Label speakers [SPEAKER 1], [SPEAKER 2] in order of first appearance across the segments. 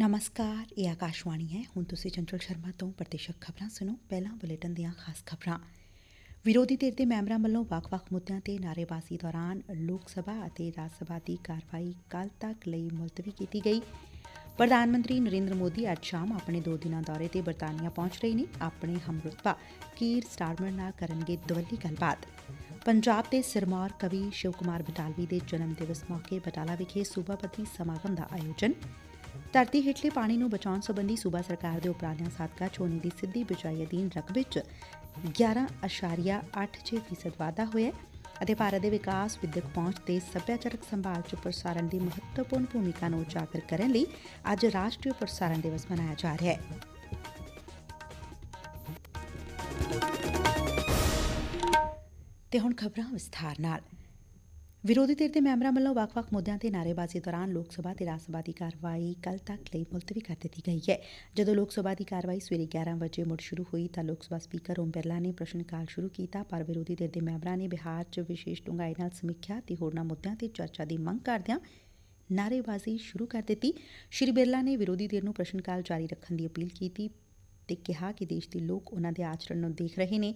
[SPEAKER 1] ਨਮਸਕਾਰ, ਇਹ ਆਕਾਸ਼ਵਾਣੀ ਹੈ। ਹੁਣ ਤੁਸੀਂ ਚੰਚਲ ਸ਼ਰਮਾ ਤੋਂ ਪ੍ਰਤੀਸ਼ਕ ਖਬਰਾਂ ਸੁਣੋ। ਪਹਿਲਾਂ ਬੁਲੇਟਿਨ ਦੀਆਂ ਖਾਸ ਖਬਰਾਂ। ਵਿਰੋਧੀ ਧਿਰ ਦੇ ਮੈਂਬਰਾਂ ਵੱਲੋਂ ਵੱਖ-ਵੱਖ ਮੁੱਦਿਆਂ ਤੇ ਨਾਅਰੇਬਾਜ਼ੀ ਦੌਰਾਨ ਲੋਕ ਸਭਾ ਅਤੇ ਰਾਜ ਸਭਾ ਦੀ ਕਾਰਵਾਈ ਕੱਲ ਤੱਕ ਲਈ ਮੁਲਤਵੀ ਕੀਤੀ ਗਈ। ਪ੍ਰਧਾਨ ਮੰਤਰੀ ਨਰਿੰਦਰ ਮੋਦੀ ਅੱਜ ਸ਼ਾਮ ਆਪਣੇ ਦੋ ਦਿਨਾਂ ਦੌਰੇ ਤੇ ਬਰਤਾਨੀਆ ਪਹੁੰਚ ਰਹੇ ਨੇ। ਆਪਣੇ ਹਮਰੁਤਬਾ, ਕੀਰ ਸਟਾਰਮਰ ਨਾਲ ਕਰਨਗੇ ਦਵੱਲੀ ਗੱਲਬਾਤ। ਪੰਜਾਬ ਦੇ ਸਿਰਮੌਰ ਕਵੀ ਸ਼ਿਵ ਕੁਮਾਰ ਬਟਾਲਵੀ ਦੇ ਜਨਮ ਦਿਵਸ ਮੌਕੇ ਬਟਾਲਾ ਵਿਖੇ ਸੂਬਾ ਪੱਧਰੀ ਸਮਾਗਮ ਦਾ ਆਯੋਜਨ। ਧਰਤੀ ਹੇਠਲੇ ਪਾਣੀ ਨੂੰ ਬਚਾਉਣ ਸੰਬੰਧੀ ਸੂਬਾ ਸਰਕਾਰ ਦੇ ਉਪਰਾਲਿਆਂ ਸਦਕਾ ਝੋਨੇ ਦੀ ਸਿੱਧੀ ਬਿਜਾਈ ਅਧੀਨ ਰਕਬੇ 'ਚ 11.86% ਫੀਸਦ ਵਾਧਾ ਹੋਇਆ ਅਤੇ ਭਾਰਤ ਦੇ ਵਿਕਾਸ, ਵਿਦਿਅਕ ਪਹੁੰਚ ਤੇ ਸੱਭਿਆਚਾਰਕ ਸੰਭਾਲ 'ਚ ਪ੍ਰਸਾਰਣ ਦੀ ਮਹੱਤਵਪੂਰਨ ਭੂਮਿਕਾ ਨੂੰ ਉਜਾਗਰ ਕਰਨ ਲਈ ਅੱਜ ਰਾਸ਼ਟਰੀ ਪ੍ਰਸਾਰਣ ਦਿਵਸ ਮਨਾਇਆ ਜਾ ਰਿਹਾ ਹੈ। ਤੇ ਹੁਣ ਖਬਰਾਂ ਵਿਸਥਾਰ ਨਾਲ। ਵਿਰੋਧੀ ਧਿਰ ਦੇ ਮੈਂਬਰਾਂ ਵੱਲੋਂ ਵੱਖ-ਵੱਖ ਮੁੱਦਿਆਂ ਤੇ ਨਾਅਰੇਬਾਜ਼ੀ ਦੌਰਾਨ ਲੋਕ ਸਭਾ ਤੇ ਰਾਜ ਸਭਾ ਦੀ ਕਾਰਵਾਈ ਕੱਲ ਤੱਕ ਲਈ ਮੁਲਤਵੀ ਕਰ ਦਿੱਤੀ ਗਈ ਹੈ। ਜਦੋਂ ਲੋਕ ਸਭਾ ਦੀ ਕਾਰਵਾਈ ਸਵੇਰੇ 11 ਵਜੇ ਮੁੜ ਸ਼ੁਰੂ ਹੋਈ ਤਾਂ ਲੋਕ ਸਭਾ ਸਪੀਕਰ ਓਮ ਬਿਰਲਾ ਨੇ ਪ੍ਰਸ਼ਨ ਕਾਲ ਸ਼ੁਰੂ ਕੀਤਾ, ਪਰ ਵਿਰੋਧੀ ਧਿਰ ਦੇ ਮੈਂਬਰਾਂ ਨੇ ਬਿਹਾਰ 'ਚ ਵਿਸ਼ੇਸ਼ ਡੂੰਘਾਈ ਨਾਲ ਸਮੀਖਿਆ ਤੇ ਹੋਰਨਾਂ ਮੁੱਦਿਆਂ ਤੇ ਚਰਚਾ ਦੀ ਮੰਗ ਕਰਦਿਆਂ ਨਾਅਰੇਬਾਜ਼ੀ ਸ਼ੁਰੂ ਕਰ ਦਿੱਤੀ। ਸ਼੍ਰੀ ਬਿਰਲਾ ਨੇ ਵਿਰੋਧੀ ਧਿਰ ਨੂੰ ਪ੍ਰਸ਼ਨ ਕਾਲ ਜਾਰੀ ਰੱਖਣ ਦੀ ਅਪੀਲ ਕੀਤੀ। ਤੇ ਕਿਹਾ ਕਿ ਦੇਸ਼ ਦੇ ਲੋਕ ਉਹਨਾਂ ਦੇ ਆਚਰਣ ਨੂੰ ਦੇਖ ਰਹੇ ਨੇ।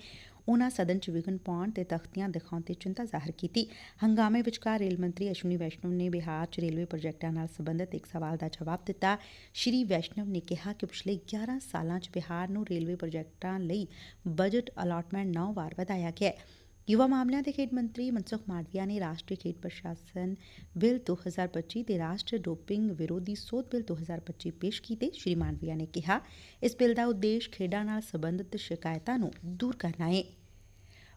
[SPEAKER 1] ਉਨ੍ਹਾਂ ਸਦਨ 'ਚ ਵਿਘਨ ਪਾਉਣ ਤੇ ਤਖਤੀਆਂ ਦਿਖਾਉਣ ਤੇ ਚਿੰਤਾ ਜ਼ਾਹਿਰ ਕੀਤੀ। ਹੰਗਾਮੇ ਵਿਚਕਾਰ ਰੇਲ ਮੰਤਰੀ ਅਸ਼ਵਨੀ ਵੈਸ਼ਨਵ ਨੇ ਬਿਹਾਰ 'ਚ ਰੇਲਵੇ ਪ੍ਰੋਜੈਕਟਾਂ ਨਾਲ ਸੰਬੰਧਿਤ ਇੱਕ ਸਵਾਲ ਦਾ ਜਵਾਬ ਦਿੱਤਾ। ਸ਼੍ਰੀ ਵੈਸ਼ਨਵ ਨੇ ਕਿਹਾ ਕਿ ਪਿਛਲੇ 11 ਸਾਲਾਂ 'ਚ ਬਿਹਾਰ ਨੂੰ ਰੇਲਵੇ ਪ੍ਰੋਜੈਕਟਾਂ ਲਈ ਬਜਟ ਅਲਾਟਮੈਂਟ 9 ਵਾਰ ਵਧਾਇਆ ਗਿਆ ਹੈ। ਯੁਵਾ ਮਾਮਲਿਆਂ ਦੇ ਖੇਡ ਮੰਤਰੀ ਮਨਸੁਖ ਮਾਂਡਵੀਆ ਨੇ ਰਾਸ਼ਟਰੀ ਖੇਡ ਪ੍ਰਸ਼ਾਸਨ ਬਿੱਲ 2025 ਤੇ ਰਾਸ਼ਟਰੀ ਡੋਪਿੰਗ ਵਿਰੋਧੀ ਸੋਧ ਬਿੱਲ 2025 ਪੇਸ਼ ਕੀਤੇ। ਸ਼੍ਰੀ ਮਾਂਡਵੀਆ ਨੇ ਕਿਹਾ, ਇਸ ਬਿੱਲ ਦਾ ਉਦੇਸ਼ ਖੇਡਾਂ ਨਾਲ ਸੰਬੰਧਿਤ ਸ਼ਿਕਾਇਤਾਂ ਨੂੰ ਦੂਰ ਕਰਨਾ ਹੈ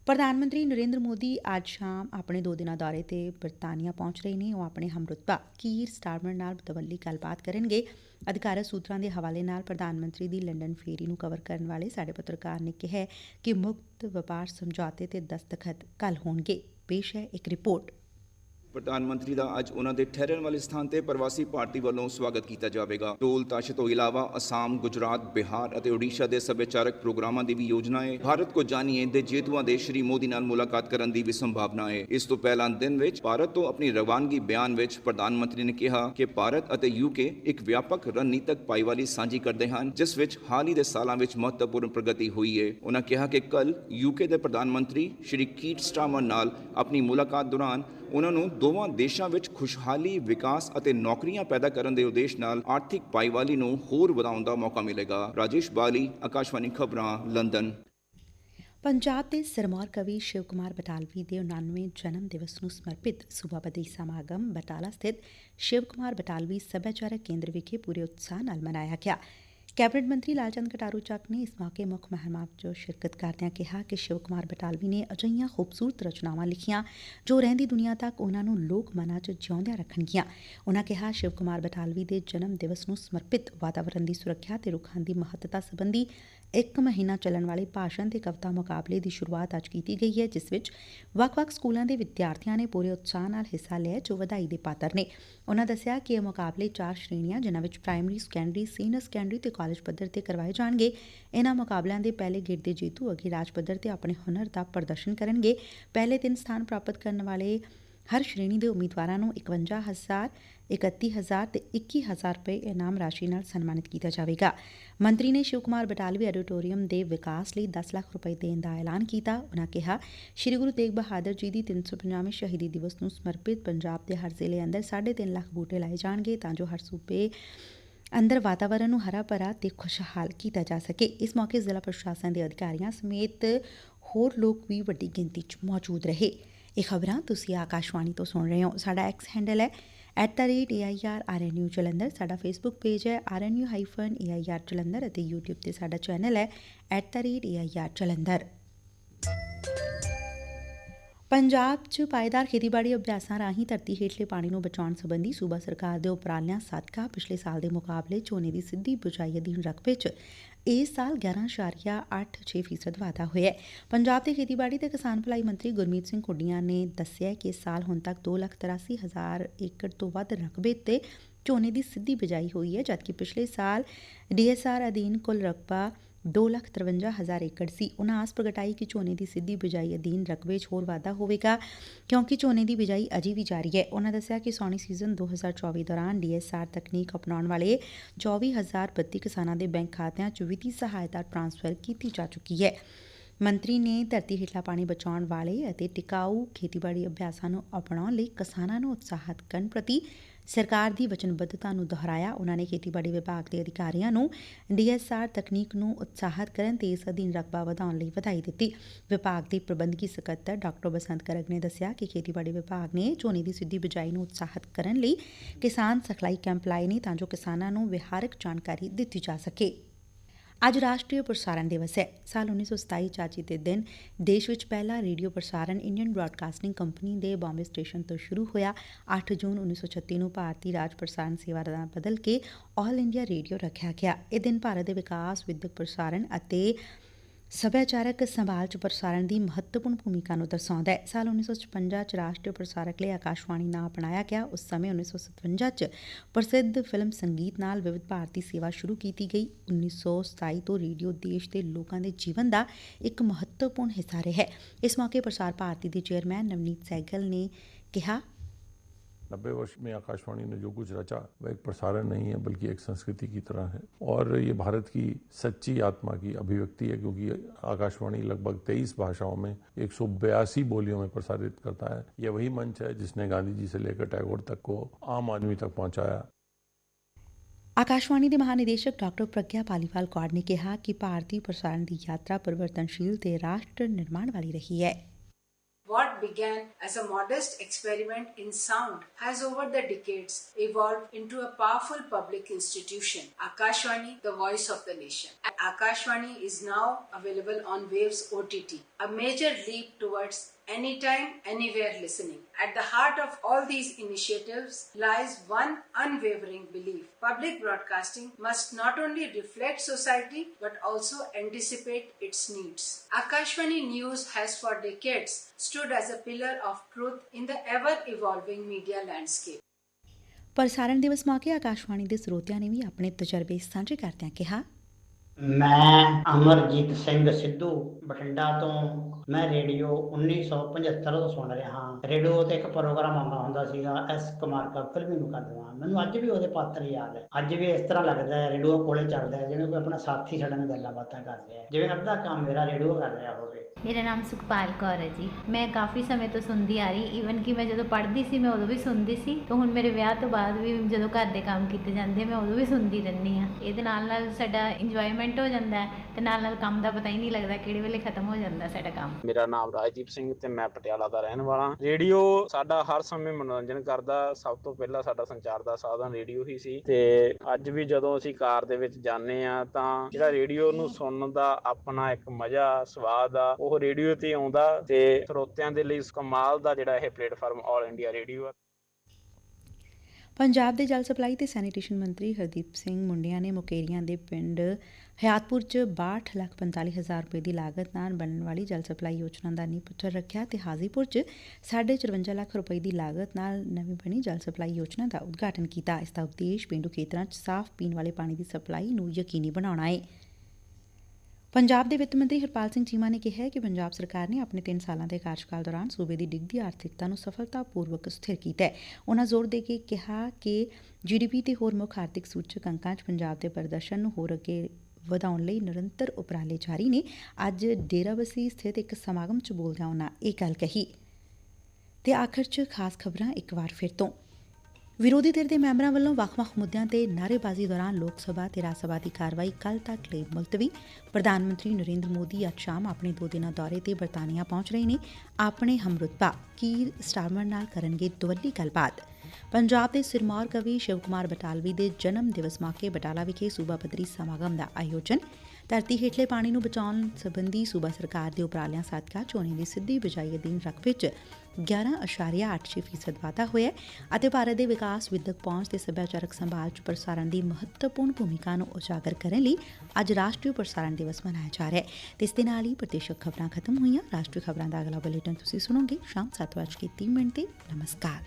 [SPEAKER 1] ਪ੍ਰਧਾਨ ਮੰਤਰੀ ਨਰਿੰਦਰ ਮੋਦੀ ਅੱਜ ਸ਼ਾਮ ਆਪਣੇ ਦੋ ਦਿਨਾਂ ਦੌਰੇ ਤੇ ਬਰਤਾਨੀਆ ਪਹੁੰਚ ਰਹੇ ਨੇ। ਉਹ ਆਪਣੇ ਹਮਰੁਤਬਾ ਕੀਰ ਸਟਾਰਮਰ ਨਾਲ ਤਵੱਲੀ ਗੱਲਬਾਤ ਕਰਨਗੇ। ਅਧਿਕਾਰਤ ਸੂਤਰਾਂ ਦੇ ਹਵਾਲੇ ਨਾਲ ਪ੍ਰਧਾਨ ਮੰਤਰੀ ਦੀ ਲੰਡਨ ਫੇਰੀ ਨੂੰ ਕਵਰ ਕਰਨ ਵਾਲੇ ਸਾਡੇ ਪੱਤਰਕਾਰ ਨੇ ਕਿਹਾ ਕਿ ਮੁਕਤ ਵਪਾਰ ਸਮਝੌਤੇ ਤੇ ਦਸਤਖਤ ਕੱਲ ਹੋਣਗੇ। ਪੇਸ਼ ਹੈ ਇੱਕ ਰਿਪੋਰਟ।
[SPEAKER 2] ਪ੍ਰਧਾਨ ਮੰਤਰੀ ਦਾ ਅੱਜ ਉਹਨਾਂ ਦੇ ਠਹਿਰਨ ਵਾਲੇ ਸਥਾਨ ਤੇ ਪ੍ਰਵਾਸੀ ਭਾਰਤੀ ਵੱਲੋਂ ਸਵਾਗਤ ਕੀਤਾ ਜਾਵੇਗਾ। ਢੋਲ ਤਾਸ਼ ਤੋਂ ਇਲਾਵਾ ਅਸਾਮ, ਗੁਜਰਾਤ, ਬਿਹਾਰ ਅਤੇ ਓਡੀਸ਼ਾ ਦੇ ਸੱਭਿਆਚਾਰਕ ਪ੍ਰੋਗਰਾਮਾਂ ਦੀ ਵੀ ਯੋਜਨਾ ਹੈ। ਭਾਰਤ ਕੋ ਜਾਣੀਏ ਦੇ ਜੇਤੂਆਂ ਦੇ ਸ਼੍ਰੀ ਮੋਦੀ ਨਾਲ ਮੁਲਾਕਾਤ ਕਰਨ ਦੀ ਵੀ ਸੰਭਾਵਨਾ ਹੈ। ਇਸ ਤੋਂ ਪਹਿਲਾਂ ਦਿਨ ਵਿੱਚ ਭਾਰਤ ਤੋਂ ਆਪਣੀ ਰਵਾਨਗੀ ਬਿਆਨ ਵਿੱਚ ਪ੍ਰਧਾਨ ਮੰਤਰੀ ਨੇ ਕਿਹਾ ਕਿ ਭਾਰਤ ਅਤੇ ਯੂਕੇ ਇੱਕ ਵਿਆਪਕ ਰਣਨੀਤਕ ਪਾਈਵਾਲੀ ਸਾਂਝੀ ਕਰਦੇ ਹਨ, ਜਿਸ ਵਿੱਚ ਹਾਲ ਹੀ ਦੇ ਸਾਲਾਂ ਵਿੱਚ ਮਹੱਤਵਪੂਰਨ ਪ੍ਰਗਤੀ ਹੋਈ ਹੈ। ਉਹਨਾਂ ਕਿਹਾ ਕਿ ਕੱਲ ਯੂਕੇ ਦੇ ਪ੍ਰਧਾਨ ਮੰਤਰੀ ਸ਼੍ਰੀ ਕੀਟ ਸਟਾਰਮਰ ਨਾਲ ਆਪਣੀ ਮੁਲਾਕਾਤ ਦੌਰਾਨ ਉਹਨਾਂ ਨੂੰ ਦੋਵਾਂ ਦੇਸ਼ਾਂ ਵਿੱਚ ਖੁਸ਼ਹਾਲੀ, ਵਿਕਾਸ ਅਤੇ ਨੌਕਰੀਆਂ ਪੈਦਾ ਕਰਨ ਦੇ ਉਦੇਸ਼ ਨਾਲ ਆਰਥਿਕ ਪਾਈਵਾਲੀ ਨੂੰ ਹੋਰ ਵਧਾਉਣ ਦਾ ਮੌਕਾ ਮਿਲੇਗਾ। ਰਾਜੇਸ਼ ਬਾਲੀ, ਆਕਾਸ਼ਵਾਣੀ ਖਬਰਾਂ, ਲੰਡਨ।
[SPEAKER 1] ਪੰਜਾਬ ਦੇ ਸਿਰਮੌਰ ਕਵੀ ਸ਼ਿਵ ਕੁਮਾਰ ਬਟਾਲਵੀ ਦੇ 99ਵੇਂ ਜਨਮ ਦਿਵਸ ਨੂੰ ਸਮਰਪਿਤ ਸੂਬਾ ਪੱਧਰੀ ਸਮਾਗਮ ਬਟਾਲਾ ਸਥਿਤ ਸ਼ਿਵ ਕੁਮਾਰ ਬਟਾਲਵੀ ਸੱਭਿਆਚਾਰਕ ਕੇਂਦਰ ਵਿਖੇ ਪੂਰੇ ਉਤਸ਼ਾਹ ਨਾਲ ਮਨਾਇਆ ਗਿਆ। ਕੈਬਨਿਟ ਮੰਤਰੀ ਲਾਲਚੰਦ ਕਟਾਰੂ ਚੱਕ ਨੇ ਇਸ ਮੌਕੇ ਮੁੱਖ ਮਹਿਮਾਨ ਵਜੋਂ ਸ਼ਿਰਕਤ ਕਰਦਿਆਂ ਕਿਹਾ ਕਿ ਸ਼ਿਵ ਕੁਮਾਰ ਬਟਾਲਵੀ ਨੇ ਅਜਿਹੀਆਂ ਖੂਬਸੂਰਤ ਰਚਨਾਵਾਂ ਲਿਖੀਆਂ ਜੋ ਰਹਿੰਦੀ ਦੁਨੀਆ ਤੱਕ ਉਹਨਾਂ ਨੂੰ ਲੋਕ ਮਨਾਂ 'ਚ ਜਿਉਂਦਿਆਂ ਰੱਖਣਗੀਆਂ। ਉਹਨਾਂ ਕਿਹਾ, ਸ਼ਿਵ ਕੁਮਾਰ ਬਟਾਲਵੀ ਦੇ ਜਨਮ ਦਿਵਸ ਨੂੰ ਸਮਰਪਿਤ ਵਾਤਾਵਰਣ ਦੀ ਸੁਰੱਖਿਆ ਤੇ ਰੁੱਖਾਂ ਦੀ ਮਹੱਤਤਾ ਸੰਬੰਧੀ ਇੱਕ ਮਹੀਨਾ ਚੱਲਣ ਵਾਲੇ ਭਾਸ਼ਣ ਤੇ ਕਵਿਤਾ ਮੁਕਾਬਲੇ ਦੀ ਸ਼ੁਰੂਆਤ ਅੱਜ ਕੀਤੀ ਗਈ ਹੈ, ਜਿਸ ਵਿੱਚ ਵੱਖ-ਵੱਖ ਸਕੂਲਾਂ ਦੇ ਵਿਦਿਆਰਥੀਆਂ ਨੇ ਪੂਰੇ ਉਤਸ਼ਾਹ ਨਾਲ ਹਿੱਸਾ ਲਿਆ ਜੋ ਵਧਾਈ ਦੇ ਪਾਤਰ ਨੇ। ਉਹਨਾਂ ਦੱਸਿਆ ਕਿ ਇਹ ਮੁਕਾਬਲੇ ਚਾਰ ਸ਼੍ਰੇਣੀਆਂ, ਜਿਨ੍ਹਾਂ ਵਿੱਚ ਪ੍ਰਾਇਮਰੀ, ਸੈਕੰਡਰੀ, ਸੀਨੀਅਰ ਸੈਕੰਡਰੀ ਤੇ ਕਾਲਜ ਪੱਧਰ ਤੇ ਕਰਵਾਏ ਜਾਣਗੇ। ਇਹਨਾਂ ਮੁਕਾਬਲਿਆਂ ਦੇ ਪਹਿਲੇ ਗੇੜ ਦੇ ਜੇਤੂ ਅੱਗੇ ਰਾਜ ਪੱਧਰ ਤੇ ਆਪਣੇ ਹੁਨਰ ਦਾ ਪ੍ਰਦਰਸ਼ਨ ਕਰਨਗੇ। ਪਹਿਲੇ ਤਿੰਨ ਸਥਾਨ ਪ੍ਰਾਪਤ ਕਰਨ ਵਾਲੇ ਹਰ ਸ਼੍ਰੇਣੀ ਦੇ ਉਮੀਦਵਾਰਾਂ ਨੂੰ 51000 31000 ਤੇ 21000 ਰੁਪਏ ਇਨਾਮ ਰਾਸ਼ੀ ਨਾਲ ਸਨਮਾਨਿਤ ਕੀਤਾ ਜਾਵੇਗਾ। ਮੰਤਰੀ ਨੇ ਸ਼ਿਵ ਕੁਮਾਰ ਬਟਾਲਵੀ ਆਡੀਟੋਰੀਅਮ ਦੇ ਵਿਕਾਸ ਲਈ 10 ਲੱਖ ਰੁਪਏ ਦੇਣ ਦਾ ਐਲਾਨ ਕੀਤਾ। ਉਹਨਾਂ ਕਿਹਾ, ਸ਼੍ਰੀ ਗੁਰੂ ਤੇਗ ਬਹਾਦਰ ਜੀ ਦੀ 350ਵੇਂ ਸ਼ਹੀਦੀ ਦਿਵਸ ਨੂੰ ਸਮਰਪਿਤ ਪੰਜਾਬ ਦੇ ਹਰ ਜ਼ਿਲ੍ਹੇ ਅੰਦਰ 3.5 ਲੱਖ ਬੂਟੇ ਲਾਏ ਜਾਣਗੇ ਤਾਂ ਜੋ ਹਰ ਸੂਬੇ ਅੰਦਰ ਵਾਤਾਵਰਣ ਨੂੰ ਹਰਾ ਭਰਾ ਤੇ ਖੁਸ਼ਹਾਲ ਕੀਤਾ ਜਾ ਸਕੇ। ਇਸ ਮੌਕੇ ਜ਼ਿਲ੍ਹਾ ਪ੍ਰਸ਼ਾਸਨ ਦੇ ਅਧਿਕਾਰੀਆਂ ਸਮੇਤ ਹੋਰ ਲੋਕ ਵੀ ਵੱਡੀ ਗਿਣਤੀ 'ਚ ਮੌਜੂਦ ਰਹੇ। ਇਹ ਖਬਰਾਂ ਤੁਸੀਂ ਆਕਾਸ਼ਵਾਣੀ ਤੋਂ ਸੁਣ ਰਹੇ ਹੋ। ਸਾਡਾ ਐਕਸ ਹੈਂਡਲ ਹੈ @airrnu ਜਲੰਧਰ। ਸਾਡਾ ਫੇਸਬੁੱਕ ਪੇਜ ਹੈ rnu-air ਜਲੰਧਰ ਅਤੇ YouTube ਤੇ ਸਾਡਾ ਚੈਨਲ ਹੈ @air ਜਲੰਧਰ। ਪੰਜਾਬ 'ਚ ਪਾਏਦਾਰ ਖੇਤੀਬਾੜੀ ਅਭਿਆਸਾਂ ਰਾਹੀਂ ਧਰਤੀ ਹੇਠਲੇ ਪਾਣੀ ਨੂੰ ਬਚਾਉਣ ਸੰਬੰਧੀ ਸੂਬਾ ਸਰਕਾਰ ਦੇ ਉਪਰਾਲਿਆਂ ਸਦਕਾ ਪਿਛਲੇ ਸਾਲ ਦੇ ਮੁਕਾਬਲੇ ਝੋਨੇ ਦੀ ਸਿੱਧੀ ਬੁਝਾਈ ਅਧੀਨ ਰਕਬੇ 'ਚ ਇਸ ਸਾਲ 11.86% ਵਾਧਾ ਹੋਇਆ ਹੈ। ਪੰਜਾਬ ਦੇ ਖੇਤੀਬਾੜੀ ਤੇ ਕਿਸਾਨ ਭਲਾਈ ਮੰਤਰੀ ਗੁਰਮੀਤ ਸਿੰਘ ਕੁੱਡੀਆਂ ਨੇ ਦੱਸਿਆ ਕਿ ਇਸ ਸਾਲ ਹੁਣ ਤੱਕ 2,83,000 ਏਕੜ ਤੋਂ ਵੱਧ ਰਕਬੇ ਤੇ ਝੋਨੇ ਦੀ ਸਿੱਧੀ ਬਿਜਾਈ ਹੋਈ ਹੈ ਜਦਕਿ ਪਿਛਲੇ ਸਾਲ ਡੀਐਸਆਰ ਅਧੀਨ ਕੁੱਲ ਰਕਬਾ 253000 ਏਕੜ ਸੀ। ਉਹਨਾਂ ਆਸ ਪ੍ਰਗਟਾਈ ਕਿ ਝੋਨੇ ਦੀ ਸਿੱਧੀ ਬਿਜਾਈ ਅਧੀਨ ਰਕਬੇ 'ਚ ਹੋਰ ਵਾਧਾ ਹੋਵੇਗਾ, ਕਿਉਂਕਿ ਝੋਨੇ ਦੀ ਬਿਜਾਈ ਅਜੇ ਵੀ ਜਾਰੀ ਹੈ। ਉਹਨਾਂ ਦੱਸਿਆ ਕਿ ਸੌਣੀ ਸੀਜ਼ਨ 2024 ਦੌਰਾਨ ਡੀਐਸਆਰ ਤਕਨੀਕ ਅਪਣਾਉਣ ਵਾਲੇ 24032 ਕਿਸਾਨਾਂ ਦੇ ਬੈਂਕ ਖਾਤਿਆਂ 'ਚ ਵਿੱਤੀ ਸਹਾਇਤਾ ਟ੍ਰਾਂਸਫਰ ਕੀਤੀ ਜਾ ਚੁੱਕੀ ਹੈ। ਮੰਤਰੀ ਨੇ ਧਰਤੀ ਹੇਠਲਾ ਪਾਣੀ ਬਚਾਉਣ ਵਾਲੇ ਅਤੇ ਟਿਕਾਊ ਖੇਤੀਬਾੜੀ ਅਭਿਆਸਾਂ ਨੂੰ ਅਪਣਾਉਣ ਲਈ ਕਿਸਾਨਾਂ ਨੂੰ ਉਤਸ਼ਾਹਿਤ ਕਰਨ ਪ੍ਰਤੀ ਸਰਕਾਰ ਦੀ ਵਚਨਬੱਧਤਾ ਨੂੰ ਦੁਹਰਾਇਆ। ਉਨ੍ਹਾਂ ਨੇ ਖੇਤੀਬਾੜੀ ਵਿਭਾਗ ਦੇ ਅਧਿਕਾਰੀਆਂ ਨੂੰ ਡੀਐਸਆਰ ਤਕਨੀਕ ਨੂੰ ਉਤਸ਼ਾਹਿਤ ਕਰਨ ਤੇ ਇਸ ਅਧੀਨ ਰਕਬਾ ਵਧਾਉਣ ਲਈ ਵਧਾਈ ਦਿੱਤੀ। ਵਿਭਾਗ ਦੇ ਪ੍ਰਬੰਧਕੀ ਸਕੱਤਰ ਡਾਕਟਰ ਬਸੰਤ ਕਰਗ ਨੇ ਦੱਸਿਆ ਕਿ ਖੇਤੀਬਾੜੀ ਵਿਭਾਗ ਨੇ ਝੋਨੇ ਦੀ ਸਿੱਧੀ ਬਿਜਾਈ ਨੂੰ ਉਤਸ਼ਾਹਿਤ ਕਰਨ ਲਈ ਕਿਸਾਨ ਸਿਖਲਾਈ ਕੈਂਪ ਲਾਏ ਨੇ ਤਾਂ ਜੋ ਕਿਸਾਨਾਂ ਨੂੰ ਵਿਹਾਰਕ ਜਾਣਕਾਰੀ ਦਿੱਤੀ ਜਾ ਸਕੇ। ਅੱਜ ਰਾਸ਼ਟਰੀ ਪ੍ਰਸਾਰਣ ਦਿਵਸ ਹੈ। ਸਾਲ 1927 ਚ ਅੱਜ ਦੇ ਦਿਨ ਦੇਸ਼ ਵਿੱਚ ਪਹਿਲਾ ਰੇਡੀਓ ਪ੍ਰਸਾਰਣ ਇੰਡੀਅਨ ਬ੍ਰਾਡਕਾਸਟਿੰਗ ਕੰਪਨੀ ਦੇ ਬੰਬੇ ਸਟੇਸ਼ਨ ਤੋਂ ਸ਼ੁਰੂ ਹੋਇਆ। 8 ਜੂਨ 1936 ਨੂੰ ਭਾਰਤੀ ਰਾਜ ਪ੍ਰਸਾਰਣ ਸੇਵਾ ਦਾ ਬਦਲ ਕੇ ਆਲ ਇੰਡੀਆ ਰੇਡੀਓ ਰੱਖਿਆ ਗਿਆ। ਇਹ ਦਿਨ ਭਾਰਤ ਦੇ ਵਿਕਾਸ, ਵਿਦਿਅਕ ਪ੍ਰਸਾਰਣ ਅਤੇ ਸੱਭਿਆਚਾਰਕ ਸੰਭਾਲ ਚ ਪ੍ਰਸਾਰਣ ਦੀ ਮਹੱਤਵਪੂਰਨ ਭੂਮਿਕਾ ਨੂੰ ਦਰਸਾਉਂਦਾ ਹੈ। ਸਾਲ 1956 ਚ ਰਾਸ਼ਟਰੀ ਪ੍ਰਸਾਰਕ ਲਈ ਆਕਾਸ਼ਵਾਣੀ ਨਾਂ ਅਪਣਾਇਆ ਗਿਆ। ਉਸ ਸਮੇਂ 1957 ਚ ਪ੍ਰਸਿੱਧ ਫਿਲਮ ਸੰਗੀਤ ਨਾਲ ਵਿਵਿਧ ਭਾਰਤੀ ਸੇਵਾ ਸ਼ੁਰੂ ਕੀਤੀ ਗਈ। 1927 ਤੋਂ ਰੇਡੀਓ ਦੇਸ਼ ਦੇ ਲੋਕਾਂ ਦੇ ਜੀਵਨ ਦਾ ਇੱਕ ਮਹੱਤਵਪੂਰਨ ਹਿੱਸਾ ਰਿਹਾ ਹੈ। ਇਸ ਮੌਕੇ ਪ੍ਰਸਾਰ ਭਾਰਤੀ ਦੇ ਚੇਅਰਮੈਨ ਨਵਨੀਤ ਸੈਗਲ ਨੇ ਕਿਹਾ
[SPEAKER 3] नब्बे वर्ष में आकाशवाणी ने जो कुछ रचा वह एक प्रसारण नहीं है बल्कि एक संस्कृति की तरह है और ये भारत की सच्ची आत्मा की अभिव्यक्ति है क्योंकि आकाशवाणी लगभग तेईस भाषाओं में एक बोलियों में प्रसारित करता है यह वही मंच है जिसने गांधी जी से लेकर टैगोर तक को आम आदमी तक पहुंचाया
[SPEAKER 1] ਆਕਾਸ਼ਵਾਣੀ ਦੇ ਮਹਾਨਿਦੇਸ਼ਕ ਡਾਕਟਰ ਪ੍ਰਗਿਆ ਪਾਲੀਵਾਲ ਕੌਰ ਨੇ ਕਿਹਾ ਕਿ ਭਾਰਤੀ ਪ੍ਰਸਾਰਣ ਦੀ ਯਾਤਰਾ ਪਰਿਵਰਤਨਸ਼ੀਲ ਤੇ ਰਾਸ਼ਟਰ ਨਿਰਮਾਣ ਵਾਲੀ ਰਹੀ ਹੈ
[SPEAKER 4] What began as a modest experiment in sound has over the decades evolved into a powerful public institution, Akashwani, the voice of the nation. And Akashwani is now available on Waves OTT, a major leap towards anytime, anywhere listening. At the heart of all these initiatives lies one unwavering belief. Public broadcasting must not only reflect society but also anticipate its needs. Akashvani News has for decades stood as a pillar of truth in the ever evolving media landscape.
[SPEAKER 1] ਪ੍ਰਸਾਰਣ ਦਿਵਸ ਮੌਕੇ ਆਕਾਸ਼ਵਾਣੀ ਦੇ ਸਰੋਤਿਆਂ ਨੇ ਵੀ ਆਪਣੇ ਤਜਰਬੇ ਸਾਂਝੇ ਕਰਦਿਆਂ ਕਿਹਾ
[SPEAKER 5] ਮੈਂ ਅਮਰਜੀਤ ਸਿੰਘ ਸਿੱਧੂ, ਬਠਿੰਡਾ ਤੋਂ। ਮੈਂ ਰੇਡੀਓ 1975 ਤੋਂ ਸੁਣ ਰਿਹਾ ਹਾਂ। ਰੇਡੀਓ ਤੇ ਇੱਕ ਪ੍ਰੋਗਰਾਮ ਆਉਂਦਾ ਹੁੰਦਾ ਸੀਗਾ, ਐਸ ਕੁਮਾਰ ਦਾ ਫਿਲਮੀ ਮੁਕੱਦਮਾ ਮੈਨੂੰ ਅੱਜ ਵੀ ਉਹਦੇ ਪਾਤਰ ਯਾਦ ਹੈ। ਅੱਜ ਵੀ ਇਸ ਤਰ੍ਹਾਂ ਲੱਗਦਾ ਹੈ, ਰੇਡੀਓ ਕੋਲੇ ਚੱਲਦਾ ਹੈ, ਜਿਵੇਂ ਕੋਈ ਆਪਣਾ ਸਾਥੀ ਸਾਡੇ ਨਾਲ ਗੱਲਾਂ ਬਾਤਾਂ ਕਰ ਰਿਹਾ ਹੈ। ਜਿਵੇਂ ਅੱਧਾ ਕੰਮ ਮੇਰਾ ਰੇਡੀਓ ਕਰ ਰਿਹਾ ਹੋਵੇ।
[SPEAKER 6] ਮੇਰਾ ਨਾਮ ਸੁਖਪਾਲ ਕੌਰ ਹੈ ਜੀ। ਮੈਂ ਕਾਫੀ ਸਮੇਂ ਤੋਂ ਸੁਣਦੀ ਆ ਰਹੀ ਈਵਨ ਕਿ ਮੈਂ ਜਦੋਂ ਪੜ੍ਹਦੀ ਸੀ, ਮੈਂ ਉਦੋਂ ਵੀ ਸੁਣਦੀ ਸੀ। ਤੇ ਹੁਣ ਮੇਰੇ ਵਿਆਹ ਤੋਂ ਬਾਅਦ ਵੀ ਜਦੋਂ ਘਰ ਦੇ ਕੰਮ ਕੀਤੇ ਜਾਂਦੇ, ਮੈਂ ਉਦੋਂ ਵੀ ਸੁਣਦੀ ਰਹਿੰਦੀ ਆ ਇਹਦੇ ਨਾਲ ਨਾਲ ਸਾਡਾ ਇੰਜੋਇਮੈਂਟ ਹੋ ਜਾਂਦਾ ਤੇ ਨਾਲ ਨਾਲ ਕੰਮ ਦਾ ਪਤਾ ਹੀ ਨਹੀਂ ਲੱਗਦਾ ਕਿਹੜੇ ਵੇਲੇ ਖਤਮ ਹੋ ਜਾਂਦਾ ਸਾਡਾ ਕੰਮ।
[SPEAKER 7] ਮੇਰਾ ਨਾਮ ਰਾਜਦੀਪ ਸਿੰਘ ਤੇ ਮੈਂ ਪਟਿਆਲਾ ਦਾ ਰਹਿਣ ਵਾਲਾ ਰੇਡੀਓ ਸਾਡਾ ਹਰ ਸਮੇਂ ਮਨੋਰੰਜਨ ਕਰਦਾ, ਸਭ ਤੋਂ ਪਹਿਲਾਂ ਸਾਡਾ ਸੰਚਾਰ ਦਾ ਸਾਧਨ ਰੇਡੀਓ ਹੀ ਸੀ। ਤੇ ਅੱਜ ਵੀ ਜਦੋਂ ਅਸੀਂ ਕਾਰ ਦੇ ਵਿੱਚ ਜਾਂਦੇ ਆ ਤਾਂ ਜਿਹੜਾ ਰੇਡੀਓ ਨੂੰ ਸੁਣਨ ਦਾ ਆਪਣਾ ਇੱਕ ਮਜ਼ਾ, ਸਵਾਦ ਆ, ਉਹ ਰੇਡੀਓ ਤੇ ਆਉਂਦਾ ਤੇ ਸਰੋਤਿਆਂ ਦੇ ਲਈ ਕਮਾਲ ਦਾ ਜਿਹੜਾ ਇਹ ਪਲੇਟਫਾਰਮ 올 ਇੰਡੀਆ ਰੇਡੀਓ ਆ।
[SPEAKER 1] ਪੰਜਾਬ ਦੇ ਜਲ ਸਪਲਾਈ ਤੇ ਸੈਨੀਟੇਸ਼ਨ ਮੰਤਰੀ ਹਰਦੀਪ ਸਿੰਘ ਮੁੰਡਿਆਂ ਨੇ ਮੁਕੇਰੀਆਂ ਦੇ ਪਿੰਡ ਹਯਾਤਪੁਰ 'ਚ 62 ਲੱਖ 45 ਹਜ਼ਾਰ ਰੁਪਏ ਦੀ ਲਾਗਤ ਨਾਲ ਬਣਨ ਵਾਲੀ ਜਲ ਸਪਲਾਈ ਯੋਜਨਾ ਦਾ ਨੀਂਹ ਪੱਥਰ ਰੱਖਿਆ ਤੇ ਹਾਜ਼ੀਪੁਰ 'ਚ 54 ਲੱਖ ਰੁਪਏ ਦੀ ਲਾਗਤ ਨਾਲ ਨਵੀਂ ਬਣੀ ਜਲ ਸਪਲਾਈ ਯੋਜਨਾ ਦਾ ਉਦਘਾਟਨ ਕੀਤਾ। ਇਸ ਦਾ ਉਦੇਸ਼ ਪਿੰਡੂ ਖੇਤਰਾਂ 'ਚ ਸਾਫ਼ ਪੀਣ ਵਾਲੇ ਪਾਣੀ ਦੀ ਸਪਲਾਈ ਨੂੰ ਯਕੀਨੀ ਬਣਾਉਣਾ ਹੈ ਪੰਜਾਬ ਦੇ ਵਿੱਤ ਮੰਤਰੀ ਹਰਪਾਲ ਸਿੰਘ ਚੀਮਾ ਨੇ ਕਿਹਾ ਕਿ ਪੰਜਾਬ ਸਰਕਾਰ ਨੇ ਆਪਣੇ 3 ਸਾਲਾਂ ਦੇ ਕਾਰਜਕਾਲ ਦੌਰਾਨ ਸੂਬੇ ਦੀ ਡਿੱਗਦੀ ਆਰਥਿਕਤਾ ਨੂੰ ਸਫਲਤਾਪੂਰਵਕ ਸਥਿਰ ਕੀਤਾ ਹੈ। ਉਹਨਾਂ ਜ਼ੋਰ ਦੇ ਕੇ ਕਿਹਾ ਕਿ ਜੀਡੀਪੀ ਤੇ ਹੋਰ ਮੁੱਖ ਆਰਥਿਕ ਸੂਚਕ ਅੰਕਾਂ 'ਚ ਪੰਜਾਬ ਦੇ ਪ੍ਰਦਰਸ਼ਨ ਨੂੰ ਹੋਰ ਅੱਗੇ ਵਧਾਉਣ ਲਈ ਨਿਰੰਤਰ ਉਪਰਾਲੇ ਜਾਰੀ ਨੇ। ਅੱਜ ਡੇਰਾਬੱਸੀ ਸਥਿਤ ਇੱਕ ਸਮਾਗਮ 'ਚ ਬੋਲਦਿਆਂ ਉਹਨਾਂ ਇਹ ਗੱਲ ਕਹੀ। ਤੇ ਆਖਰ 'ਚ ਖਾਸ ਖਬਰਾਂ ਇੱਕ ਵਾਰ ਫਿਰ ਤੋਂ। ਵਿਰੋਧੀ ਧਿਰ ਦੇ ਮੈਂਬਰਾਂ ਵੱਲੋਂ ਵੱਖ-ਵੱਖ ਮੁੱਦਿਆਂ ਤੇ ਨਾਅਰੇਬਾਜ਼ੀ ਦੌਰਾਨ ਲੋਕ ਸਭਾ ਤੇ ਰਾਜ ਸਭਾ ਦੀ ਕਾਰਵਾਈ ਕੱਲ ਤੱਕ ਲਈ ਮੁਲਤਵੀ। ਪ੍ਰਧਾਨ ਮੰਤਰੀ ਨਰਿੰਦਰ ਮੋਦੀ ਅੱਜ ਸ਼ਾਮ ਆਪਣੇ ਦੋ ਦਿਨਾਂ ਦੌਰੇ ਤੇ ਬਰਤਾਨੀਆ ਪਹੁੰਚ ਰਹੇ ਨੇ। ਆਪਣੇ ਹਮਰੁਤਬਾ, ਕੀਰ ਸਟਾਰਮਰ ਨਾਲ ਕਰਨਗੇ ਦੁਵੱਲੀ ਗੱਲਬਾਤ। ਪੰਜਾਬ ਦੇ ਸਿਰਮੌਰ ਕਵੀ ਸ਼ਿਵ ਕੁਮਾਰ ਬਟਾਲਵੀ ਦੇ ਜਨਮ ਦਿਵਸ ਮੌਕੇ ਬਟਾਲਾ ਵਿਖੇ ਸੂਬਾ ਪੱਧਰੀ ਸਮਾਗਮ ਦਾ ਆਯੋਜਨ। ਧਰਤੀ ਹੇਠਲੇ ਪਾਣੀ ਨੂੰ ਬਚਾਉਣ ਸੰਬੰਧੀ ਸੂਬਾ ਸਰਕਾਰ ਦੇ ਉਪਰਾਲਿਆਂ ਸਦਕਾ, ਝੋਨੇ ਦੀ ਸਿੱਧੀ ਬਿਜਾਈ ਅਧੀਨ ਰਕਬੇ 'ਚ 11.86% ਵਾਧਾ ਹੋਇਆ ਅਤੇ ਭਾਰਤ ਦੇ ਵਿਕਾਸ ਵਿਦਿਅਕ ਪਹੁੰਚ ਤੇ ਸੱਭਿਆਚਾਰਕ ਸੰਭਾਲ 'ਚ ਪ੍ਰਸਾਰਣ ਦੀ ਮਹੱਤਵਪੂਰਨ ਭੂਮਿਕਾ ਨੂੰ ਉਜਾਗਰ ਕਰਨ ਲਈ ਅੱਜ ਰਾਸ਼ਟਰੀ ਪ੍ਰਸਾਰਣ ਦਿਵਸ ਮਨਾਇਆ ਜਾ ਰਿਹਾ ਹੈ। ਤੇ ਇਸ ਦੇ ਨਾਲ ਹੀ ਪ੍ਰਤੀਸ਼ਕ ਖਬਰਾਂ ਖਤਮ ਹੋਈਆਂ। ਰਾਸ਼ਟਰੀ ਖਬਰਾਂ ਦਾ ਅਗਲਾ ਬੁਲੇਟਿਨ ਤੁਸੀਂ ਸੁਣੋਗੇ। ਸ਼ਾਮ 7:30 ਮਿੰਟ ਤੇ। ਨਮਸਕਾਰ।